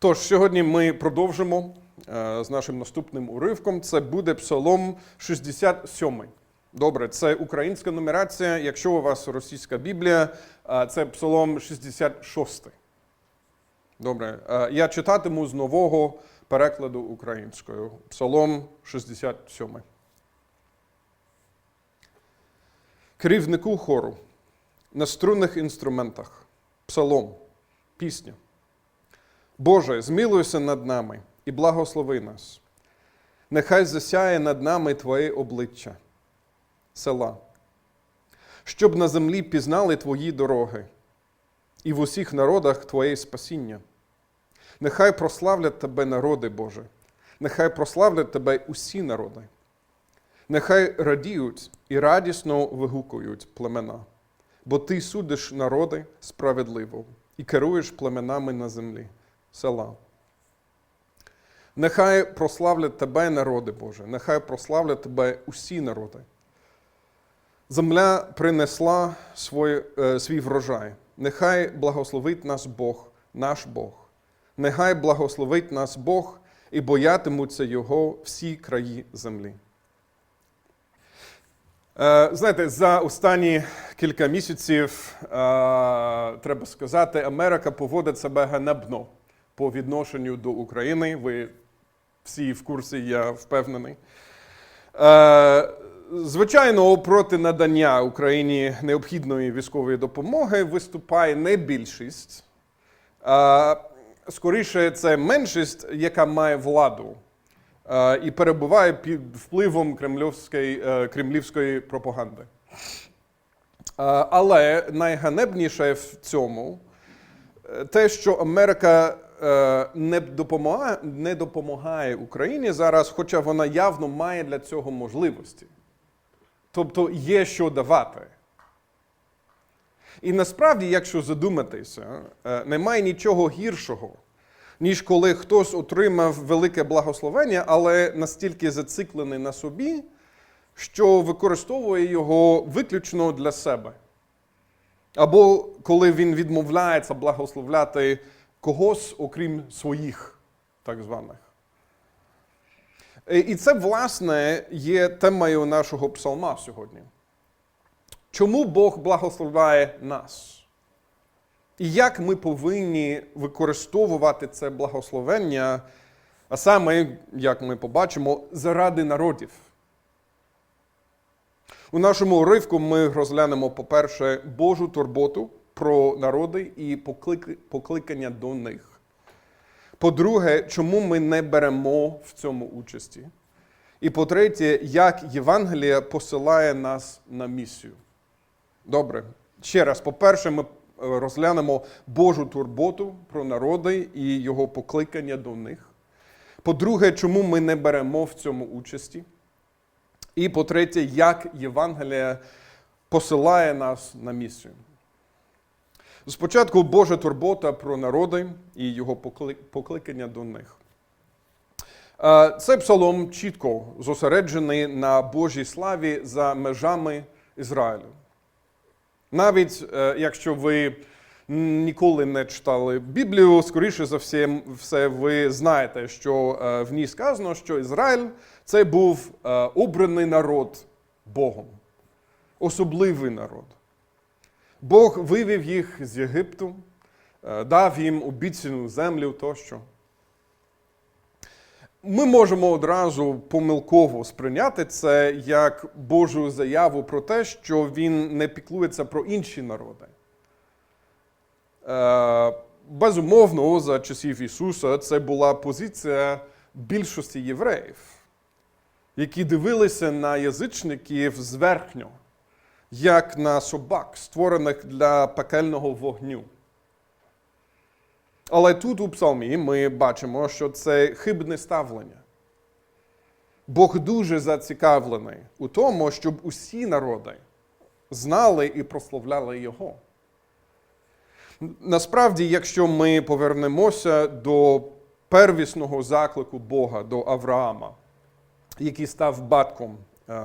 Тож, сьогодні ми продовжимо е, з нашим наступним уривком. Це буде Псалом 67. Добре, це українська нумерація. Якщо у вас російська Біблія, е, це Псалом 66. Добре, е, я читатиму з нового перекладу українською. Псалом 67. Керівнику хору на струнних інструментах. Псалом, пісня. Боже, змилуйся над нами і благослови нас. Нехай засяє над нами Твоє обличчя, села, щоб на землі пізнали Твої дороги, і в усіх народах Твоє спасіння. Нехай прославлять Тебе народи, Боже, нехай прославлять Тебе усі народи. Нехай радіють і радісно вигукують племена, бо Ти судиш народи справедливо і керуєш племенами на землі села. Нехай прославлять тебе народи, Боже, нехай прославлять тебе усі народи. Земля принесла свій, е, свій врожай. Нехай благословить нас Бог, наш Бог. Нехай благословить нас Бог і боятимуться Його всі краї землі. Е, Знаєте, за останні кілька місяців, е, треба сказати, Америка поводить себе ганебно по відношенню до України. Ви всі в курсі, я впевнений. Е, Звичайно, проти надання Україні необхідної військової допомоги виступає не більшість. Е, Скоріше, це меншість, яка має владу е, і перебуває під впливом кремлівської, кремлівської пропаганди. Але найганебніше в цьому те, що Америка не допомагає, не допомагає Україні зараз, хоча вона явно має для цього можливості. Тобто є що давати. І насправді, якщо задуматися, е, немає нічого гіршого, ніж коли хтось отримав велике благословення, але настільки зациклений на собі, що використовує його виключно для себе. Або коли він відмовляється благословляти когось, окрім своїх, так званих. І це, власне, є темою нашого псалма сьогодні. Чому Бог благословляє нас? І як ми повинні використовувати це благословення, а саме, як ми побачимо, заради народів? У нашому уривку ми розглянемо, по-перше, Божу турботу про народи і покликання до них. По-друге, чому ми не беремо в цьому участі? І по-третє, як Євангелія посилає нас на місію. Добре. Ще раз, по-перше, ми розглянемо Божу турботу про народи і його покликання до них. По-друге, чому ми не беремо в цьому участі? І по-третє, як Євангелія посилає нас на місію. Спочатку Божа турбота про народи і його покликання до них. Цей псалом чітко зосереджений на Божій славі за межами Ізраїлю. Навіть якщо ви ніколи не читали Біблію, скоріше за все, ви знаєте, що в ній сказано, що Ізраїль це був обраний народ Богом, особливий народ. Бог вивів їх з Єгипту, дав їм обіцяну землю тощо. Ми можемо одразу помилково сприйняти це як Божу заяву про те, що Він не піклується про інші народи. Безумовно, за часів Ісуса це була позиція більшості євреїв, які дивилися на язичників зверхньо як на собак, створених для пекельного вогню. Але тут у псалмі ми бачимо, що це хибне ставлення. Бог дуже зацікавлений у тому, щоб усі народи знали і прославляли Його. Насправді, якщо ми повернемося до первісного заклику Бога до Авраама, який став батьком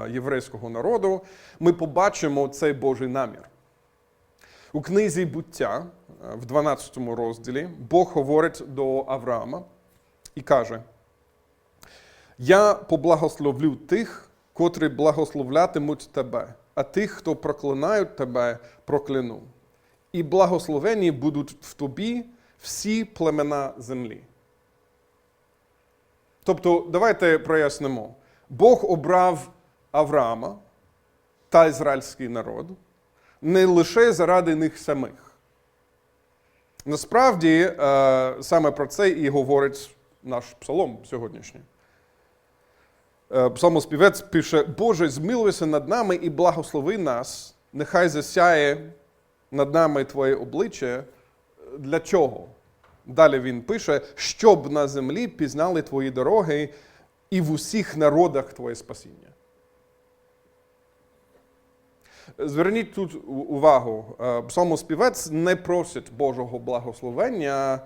єврейського народу, ми побачимо цей Божий намір. У книзі буття е, в 12 розділі Бог говорить до Авраама і каже: Я поблагословлю тих, котрі благословлятимуть тебе, а тих, хто проклинають тебе, прокляну. І благословені будуть в тобі всі племена землі. Тобто, давайте прояснимо. Бог обрав Авраама та ізраїльський народ не лише заради них самих. Насправді, е, саме про це і говорить наш псалом сьогоднішній. Е, Псалмоспівець пише: Боже, змилуйся над нами і благослови нас, нехай засяє над нами Твоє обличчя. Для чого? Далі він пише, щоб на землі пізнали Твої дороги і в усіх народах Твоє спасіння. Зверніть тут увагу, е, псалмоспівець не просить Божого благословення,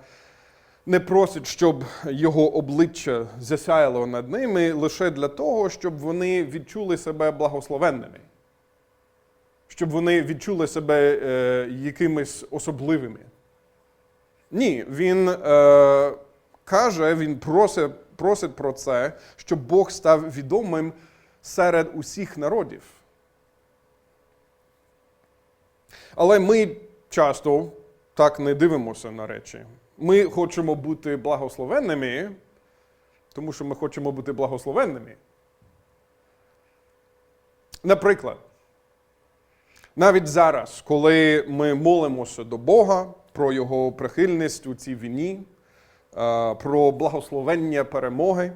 не просить, щоб його обличчя засяяло над ними лише для того, щоб вони відчули себе благословенними, щоб вони відчули себе е, якимись особливими. Ні, він е, каже, він просить, просить про це, щоб Бог став відомим серед усіх народів. Але ми часто так не дивимося на речі. Ми хочемо бути благословенними, тому що ми хочемо бути благословенними. Наприклад, навіть зараз, коли ми молимося до Бога про Його прихильність у цій війні, е, про благословення перемоги,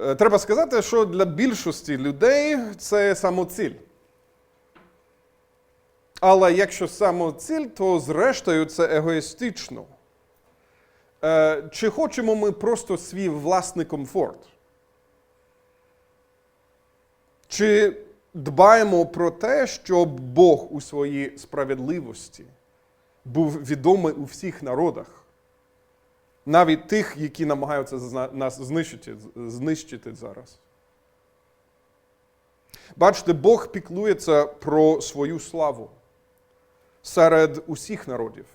е, треба сказати, що для більшості людей це самоціль. Але якщо самоціль, то зрештою це егоїстично. Е, Чи хочемо ми просто свій власний комфорт? Чи дбаємо про те, щоб Бог у своїй справедливості був відомий у всіх народах, навіть тих, які намагаються нас знищити, знищити зараз? Бачите, Бог піклується про свою славу серед усіх народів.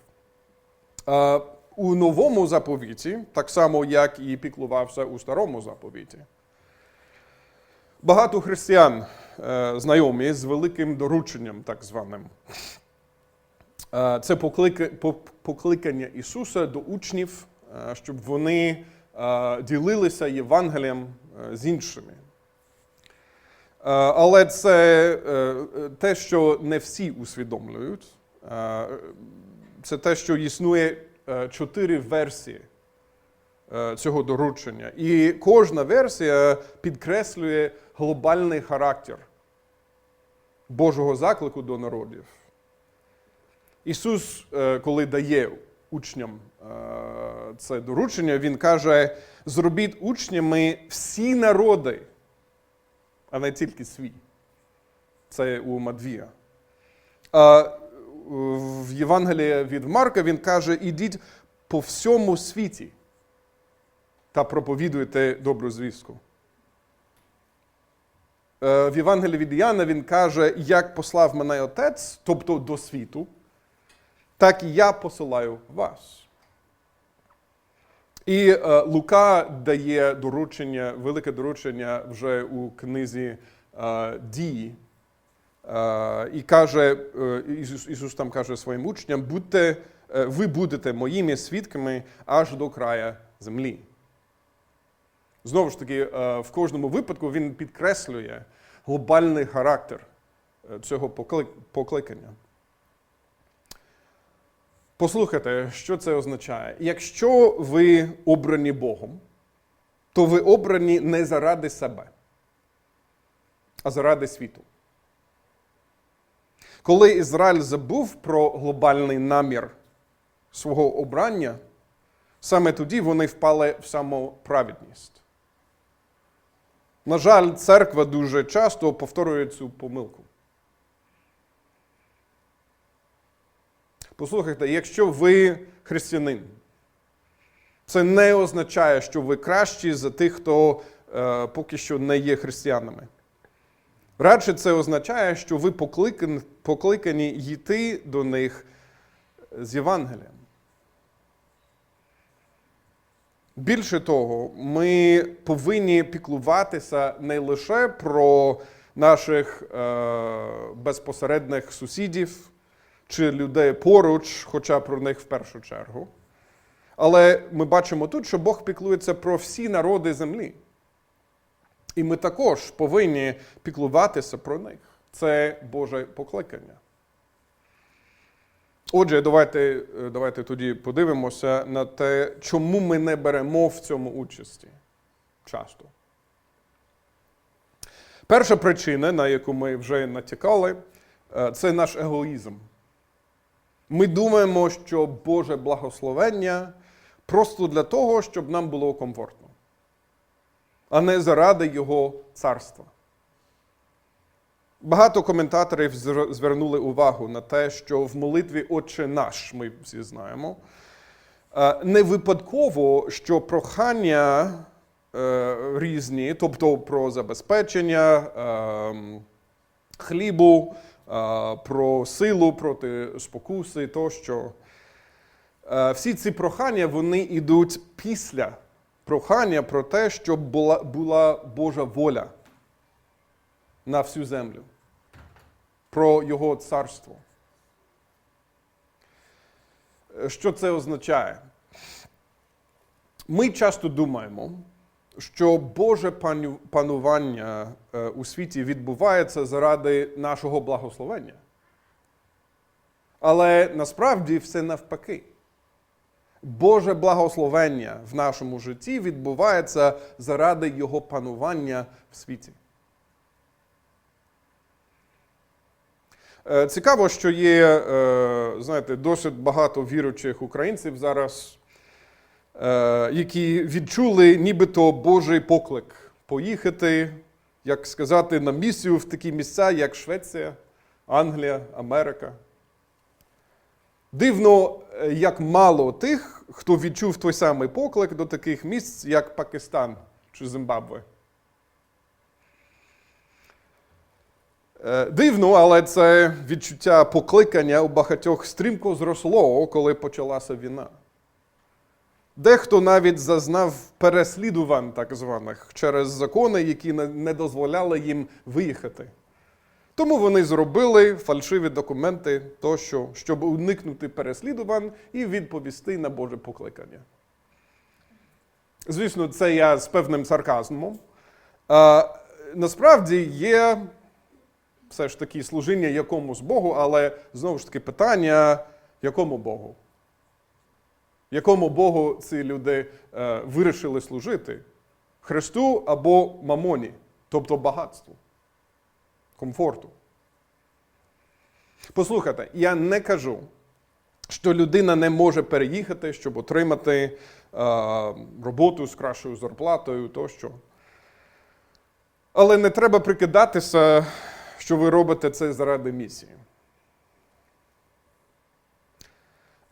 У новому заповіті, так само, як і піклувався у старому заповіті. Багато християн е, знайомі з великим дорученням, так званим. Це покликання Ісуса до учнів, е, щоб вони е, ділилися Євангелієм з іншими. Але це те, що не всі усвідомлюють. Е, Це те, що існує е, чотири версії е, цього доручення. І кожна версія підкреслює глобальний характер Божого заклику до народів. Ісус, коли дає учням це доручення, Він каже: зробіть учнями всі народи, а не тільки свій. Це у Матвія. В Євангелії від Марка він каже: ідіть по всьому світі та проповідуйте добру звістку. Е, В Євангелії від Іоанна він каже, як послав мене Отець, тобто до світу, так і я посилаю вас. І е, Лука дає доручення, велике доручення вже у книзі е, дії. Е, і каже, е, Ісус, там каже своїм учням, будьте, е, ви будете моїми свідками аж до края землі. Знову ж таки, в кожному випадку він підкреслює глобальний характер цього покликання. Послухайте, що це означає. Якщо ви обрані Богом, то ви обрані не заради себе, а заради світу. Коли Ізраїль забув про глобальний намір свого обрання, саме тоді вони впали в самоправедність. На жаль, церква дуже часто повторює цю помилку. Послухайте, якщо ви християнин, це не означає, що ви кращі за тих, хто е, поки що не є християнами. Радше це означає, що ви покликані, покликані йти до них з Євангелієм. Більше того, ми повинні піклуватися не лише про наших е, безпосередніх сусідів чи людей поруч, хоча про них в першу чергу. Але ми бачимо тут, що Бог піклується про всі народи землі. І ми також повинні піклуватися про них. Це Боже покликання. Отже, давайте, е, давайте тоді подивимося на те, чому ми не беремо в цьому участі часто. Перша причина, на яку ми вже натякали, е, це наш егоїзм. Ми думаємо, що Боже благословення просто для того, щоб нам було комфортно, а не заради Його царства. Багато коментаторів звернули увагу на те, що в молитві Отче наш, ми всі знаємо, е, не випадково, що прохання е, різні, тобто про забезпечення е, хлібу, е, про силу проти спокуси тощо. Всі ці прохання вони йдуть після прохання про те, щоб була, була Божа воля на всю землю, про Його царство. Е, Що це означає? Ми часто думаємо, що Боже панування е, у світі відбувається заради нашого благословення. Але насправді все навпаки. Боже благословення в нашому житті відбувається заради Його панування в світі. Цікаво, що є, е, знаєте, досить багато віруючих українців зараз, е, які відчули нібито Божий поклик поїхати, як сказати, на місію в такі місця, як Швеція, Англія, Америка. Дивно, е, як мало тих, хто відчув той самий поклик до таких місць, як Пакистан чи Зимбабве. Дивно, але це відчуття покликання у багатьох стрімко зросло, коли почалася війна. Дехто навіть зазнав переслідувань так званих через закони, які не- дозволяли їм виїхати. Тому вони зробили фальшиві документи тощо, щоб уникнути переслідувань і відповісти на Боже покликання. Звісно, це я з певним сарказмом. А, насправді є все ж таки служіння якомусь Богу, але знову ж таки питання, якому Богу? Якому Богу ці люди е, вирішили служити? Христу або мамоні, тобто багатству, комфорту. Послухайте, я не кажу, що людина не може переїхати, щоб отримати е, роботу з кращою зарплатою тощо. Але не треба прикидатися, що ви робите це заради місії.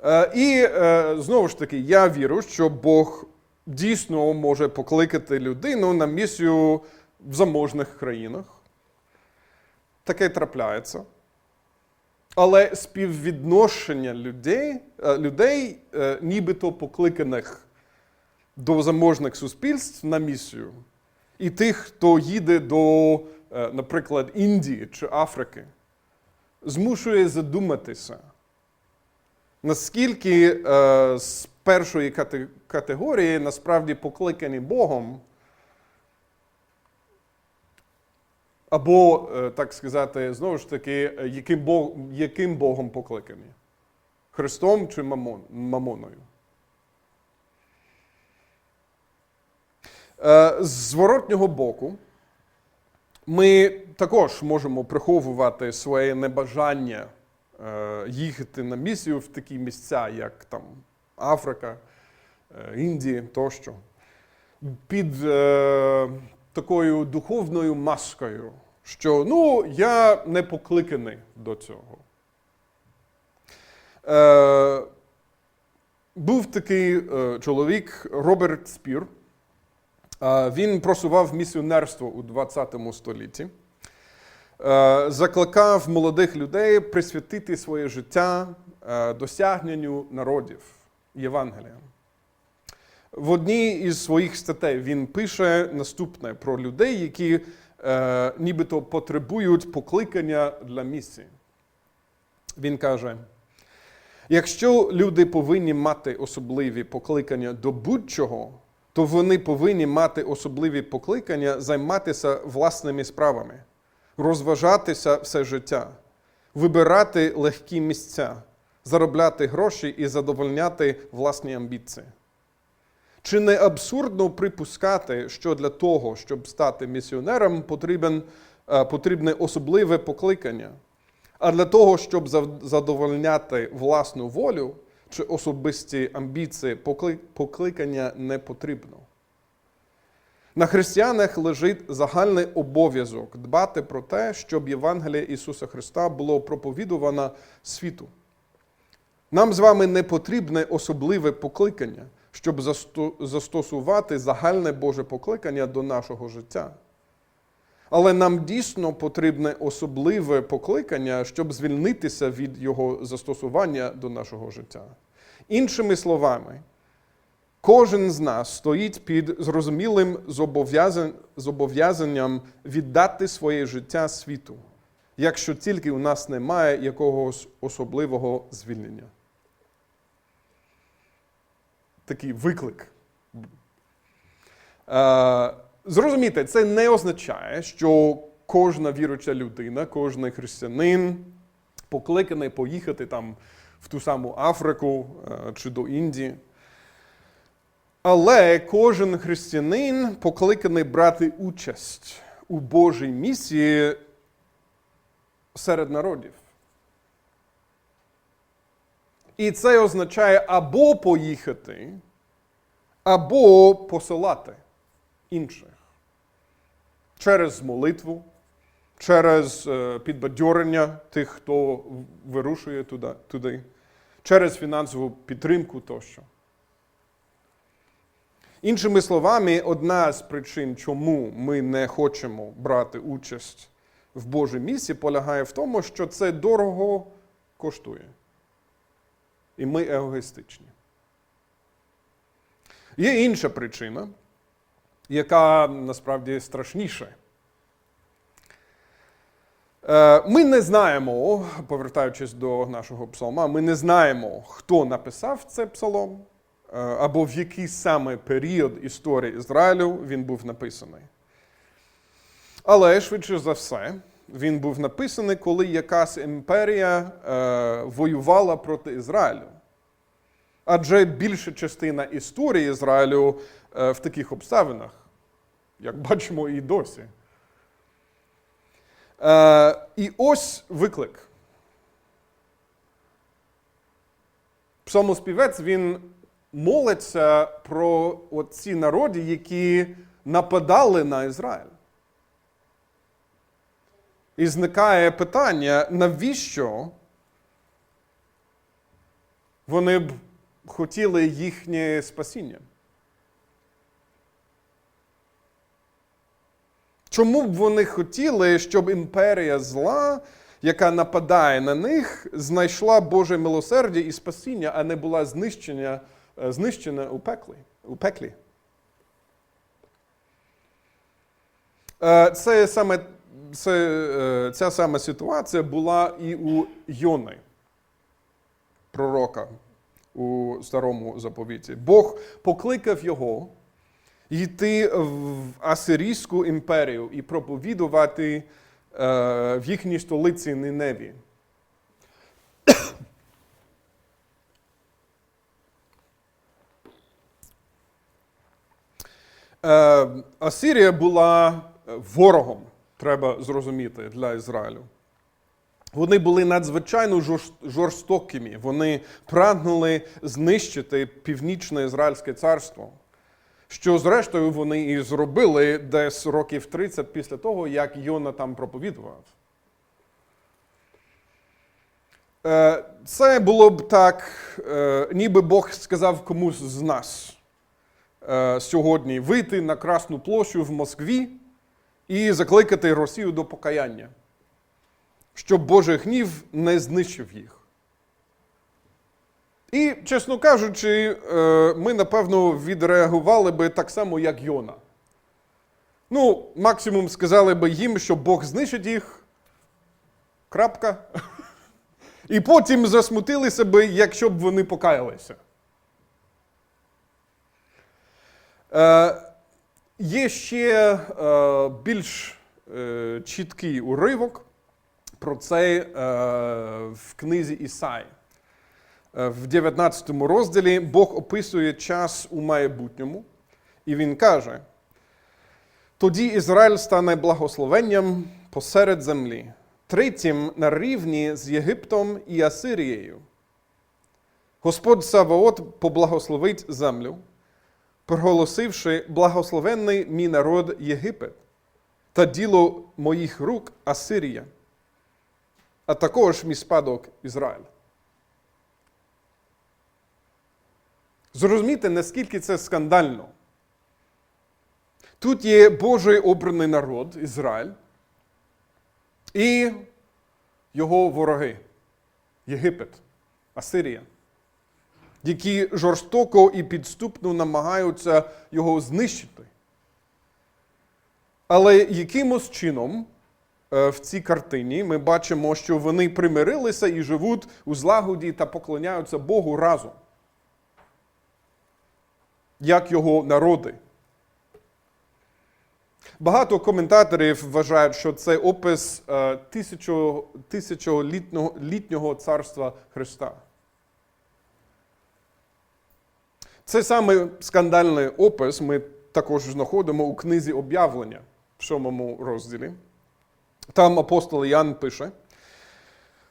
Е, І е, знову ж таки, я вірю, що Бог дійсно може покликати людину на місію в заможних країнах. Таке трапляється. Але співвідношення людей, е, людей нібито покликаних до заможних суспільств на місію, і тих, хто їде до, наприклад, Індії чи Африки, змушує задуматися, наскільки е, з першої категорії насправді покликані Богом, або, е, так сказати, знову ж таки, е, яким, Бог, яким Богом покликані? Христом чи мамон, мамоною? Е, З зворотнього боку, ми також можемо приховувати своє небажання е, їхати на місію в такі місця, як там Африка, е, Індія тощо, під е, такою духовною маскою, що ну, я не покликаний до цього. Е, був такий е, чоловік Роберт Спір. Він просував місіонерство у 20 столітті. е, закликав молодих людей присвятити своє життя е, досягненню народів Євангелія. В одній із своїх статей він пише наступне про людей, які е, нібито потребують покликання для місії. Він каже: якщо люди повинні мати особливі покликання до будь-чого, то вони повинні мати особливі покликання займатися власними справами, розважатися все життя, вибирати легкі місця, заробляти гроші і задовольняти власні амбіції. Чи не абсурдно припускати, що для того, щоб стати місіонером, потрібен, е, потрібне особливе покликання? А для того, щоб задовольняти власну волю чи особисті амбіції, покликання не потрібно. На християнах лежить загальний обов'язок дбати про те, щоб Євангеліє Ісуса Христа було проповідувано світу. Нам з вами не потрібне особливе покликання, щоб застосувати загальне Боже покликання до нашого життя. Але нам дійсно потрібне особливе покликання, щоб звільнитися від його застосування до нашого життя. Іншими словами, кожен з нас стоїть під зрозумілим зобов'язанням віддати своє життя світу, якщо тільки у нас немає якогось особливого звільнення. Такий виклик. Зрозумійте, це не означає, що кожна віруюча людина, кожен християнин покликаний поїхати там в ту саму Африку е, чи до Індії. Але кожен християнин покликаний брати участь у Божій місії серед народів. І це означає або поїхати, або посилати інших через молитву, через е, підбадьорення тих, хто вирушує туди, через фінансову підтримку тощо. Іншими словами, одна з причин, чому ми не хочемо брати участь в Божій місії, полягає в тому, що це дорого коштує. І ми егоїстичні. Є інша причина, яка насправді страшніша. Е, Ми не знаємо, повертаючись до нашого псалма, ми не знаємо, хто написав цей псалом, е, або в який саме період історії Ізраїлю він був написаний. Але швидше за все, він був написаний, коли якась імперія е, воювала проти Ізраїлю. Адже більша частина історії Ізраїлю е, в таких обставинах, як бачимо і досі. Е, і ось виклик. Псалмоспівець він молиться про ці народи, які нападали на Ізраїль. І зникає питання, навіщо вони б хотіли їхнє спасіння? Чому б вони хотіли, щоб імперія зла, яка нападає на них, знайшла Боже милосердя і спасіння, а не була знищена, е, знищена у пеклі? У пеклі? Е, Це саме, це, е, ця сама ситуація була і у Йони, пророка у старому заповіті. Бог покликав його йти в Асирійську імперію і проповідувати е, в їхній столиці Ниневі. Е, Асирія була ворогом, треба зрозуміти, для Ізраїлю. Вони були надзвичайно жорстокими. Вони прагнули знищити північне Ізраїльське царство, що зрештою вони і зробили десь років 30 після того, як Йона там проповідував. Е, Це було б так, е, ніби Бог сказав комусь з нас е, сьогодні вийти на Красну площу в Москві і закликати Росію до покаяння. Щоб Божий гнів не знищив їх. І, чесно кажучи, е, ми, напевно, відреагували би так само, як Йона. Ну, максимум сказали би їм, що Бог знищить їх. Крапка. І потім засмутилися би, якщо б вони покаялися. Е, є ще е, більш е, чіткий уривок про це е, в книзі Ісаї. Е, В 19 розділі Бог описує час у майбутньому, і він каже: тоді Ізраїль стане благословенням посеред землі, третім на рівні з Єгиптом і Асирією. Господь Саваот поблагословить землю, проголосивши благословенний мій народ Єгипет та діло моїх рук Асирія, а також мій спадок Ізраїль. Зрозумійте, наскільки це скандально. Тут є Божий обраний народ Ізраїль і його вороги Єгипет, Асирія, які жорстоко і підступно намагаються його знищити. Але якимось чином в цій картині ми бачимо, що вони примирилися і живуть у злагоді та поклоняються Богу разом. Як його народи. Багато коментаторів вважають, що це опис е, тисячолітнього літнього царства Христа. Це саме скандальний опис ми також знаходимо у книзі об'явлення в сьомому розділі. Там апостол Ян пише,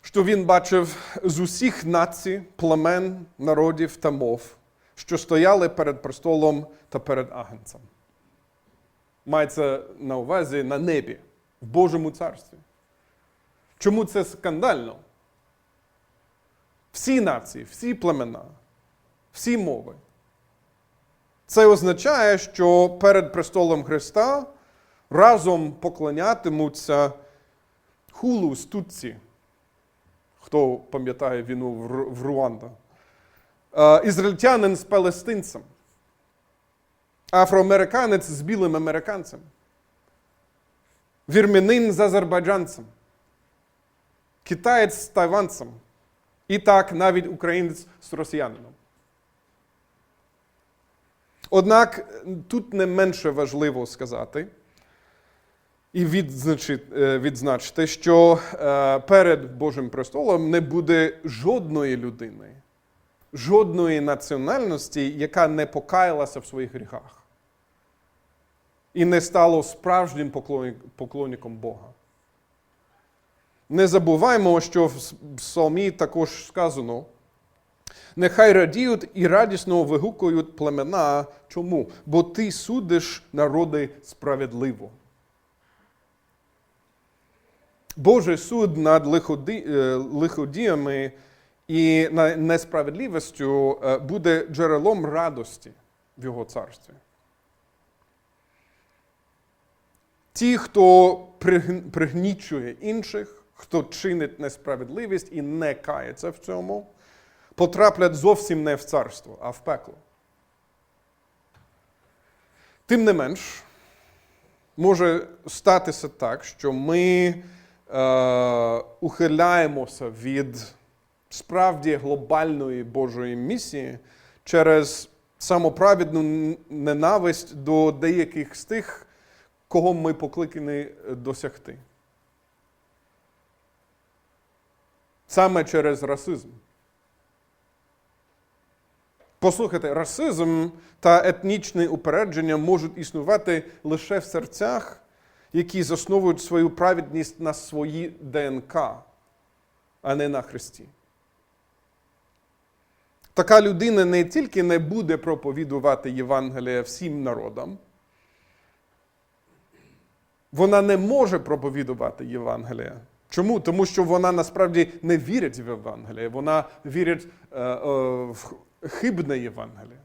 що він бачив з усіх націй, племен, народів та мов, що стояли перед престолом та перед агнцем. Мається на увазі на небі, в Божому царстві. Чому це скандально? Всі нації, всі племена, всі мови. Це означає, що перед престолом Христа разом поклонятимуться хулу стутці. Хто пам'ятає війну в Руанда? Е, Ізраїльтянин з палестинцем. Афроамериканець з білим американцем. Вірменин з азербайджанцем. Китаєць з тайванцем. І так навіть українець з росіянином. Однак тут не менше важливо сказати і е, відзначити, що е, перед Божим престолом не буде жодної людини, жодної національності, яка не покаялася в своїх гріхах і не стало справжнім поклонник- поклонником Бога. Не забуваймо, що в псалмі також сказано. Нехай радіють і радісно вигукують племена. Чому? Бо ти судиш народи справедливо. Божий суд над е, лиходіями і несправедливістю е, буде джерелом радості в його царстві. Ті, хто пригнічує інших, хто чинить несправедливість і не кається в цьому, потраплять зовсім не в царство, а в пекло. Тим не менш, може статися так, що ми е, ухиляємося від справді глобальної Божої місії через самоправедну ненависть до деяких з тих, кого ми покликані досягти. Саме через расизм. Послухайте, расизм та етнічне упередження можуть існувати лише в серцях, які засновують свою праведність на своїй ДНК, а не на Христі. Така людина не тільки не буде проповідувати Євангелія всім народам, вона не може проповідувати Євангелія. Чому? Тому що вона насправді не вірить в Євангеліє, вона вірить е, е, в хибне Євангеліє.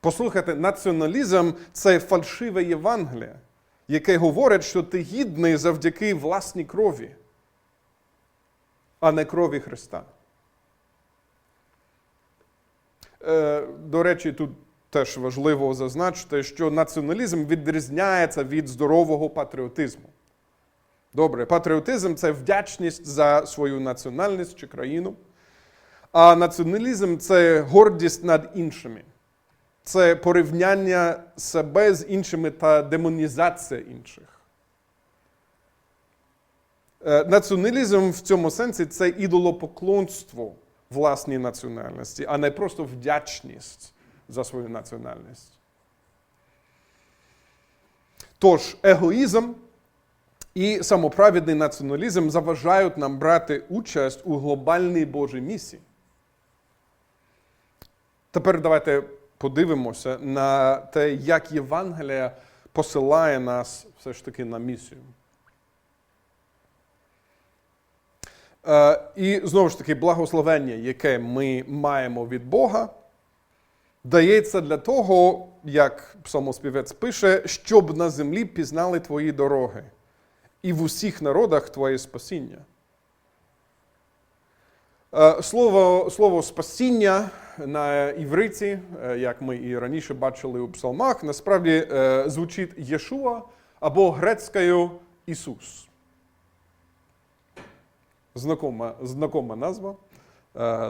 Послухайте, націоналізм це фальшиве Євангеліє, яке говорить, що ти гідний завдяки власній крові, а не крові Христа. Е, До речі, тут теж важливо зазначити, що націоналізм відрізняється від здорового патріотизму. Добре, патріотизм це вдячність за свою національність чи країну. А націоналізм це гордість над іншими. Це порівняння себе з іншими та демонізація інших. Е, Націоналізм в цьому сенсі це ідолопоклонство власній національності, а не просто вдячність за свою національність. Тож, егоїзм і самоправедний націоналізм заважають нам брати участь у глобальній Божій місії. Тепер давайте подивимося на те, як Євангелія посилає нас все ж таки на місію. Е, І знову ж таки, благословення, яке ми маємо від Бога, дається для того, як псалмоспівець пише, щоб на землі пізнали твої дороги, і в усіх народах твоє спасіння. Е, Слово, слово спасіння на івриті, е, як ми і раніше бачили у псалмах, насправді е, звучить Єшуа або грецькою Ісус. Знакома, знакома назва,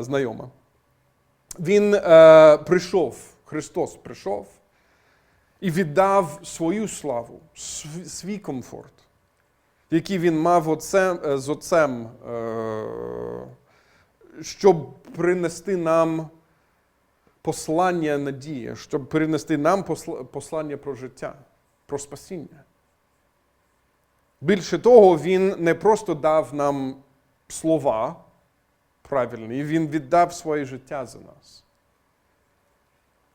знайома. Він прийшов, Христос прийшов і віддав свою славу, свій, комфорт, який він мав отцем, з Отцем, щоб принести нам послання надії, щоб принести нам послання про життя, про спасіння. Більше того, він не просто дав нам слова правильні, він віддав своє життя за нас.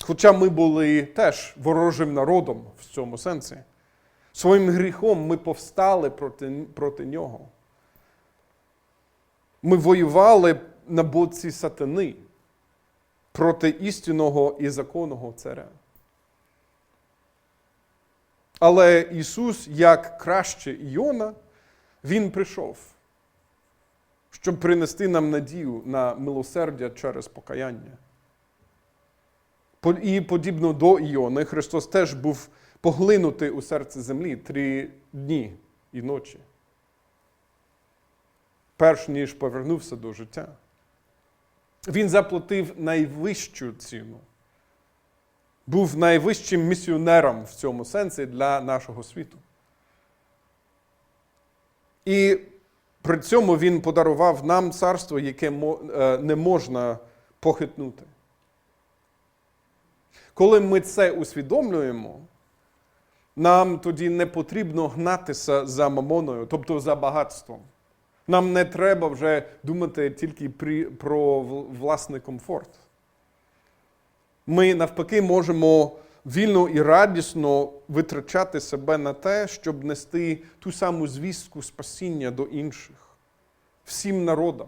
Хоча ми були теж ворожим народом в цьому сенсі. Своїм гріхом ми повстали проти, проти нього. Ми воювали на боці сатани проти істинного і законного царя. Але Ісус, як краще Іона, Він прийшов, щоб принести нам надію на милосердя через покаяння. І подібно до Іони, Христос теж був поглинутий у серце землі три дні і ночі, перш ніж повернувся до життя. Він заплатив найвищу ціну. Був найвищим місіонером в цьому сенсі для нашого світу. І при цьому він подарував нам царство, яке е, не можна похитнути. Коли ми це усвідомлюємо, нам тоді не потрібно гнатися за мамоною, тобто за багатством. Нам не треба вже думати тільки про власний комфорт. Ми навпаки можемо вільно і радісно витрачати себе на те, щоб нести ту саму звістку спасіння до інших, всім народам.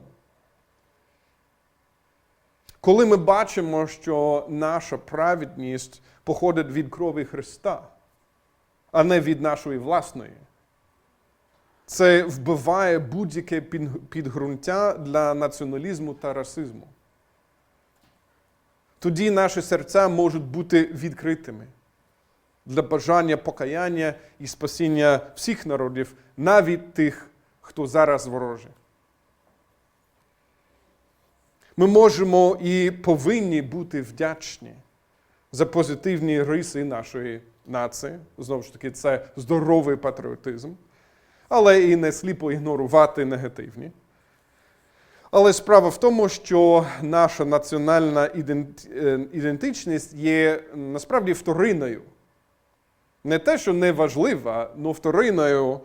Коли ми бачимо, що наша праведність походить від крові Христа, а не від нашої власної, це вбиває будь-яке підґрунтя для націоналізму та расизму. Тоді наші серця можуть бути відкритими для бажання покаяння і спасіння всіх народів, навіть тих, хто зараз ворожий. Ми можемо і повинні бути вдячні за позитивні риси нашої нації. Знову ж таки, це здоровий патріотизм, але і не сліпо ігнорувати негативні. Але справа в тому, що наша національна е, ідентичність є насправді вторинною. Не те, що не важлива, але вторинною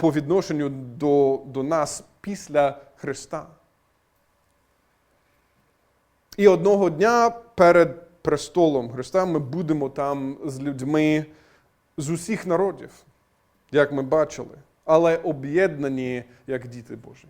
по відношенню до, до нас після Христа. І одного дня перед престолом Христа ми будемо там з людьми з усіх народів, як ми бачили, але об'єднані як діти Божі.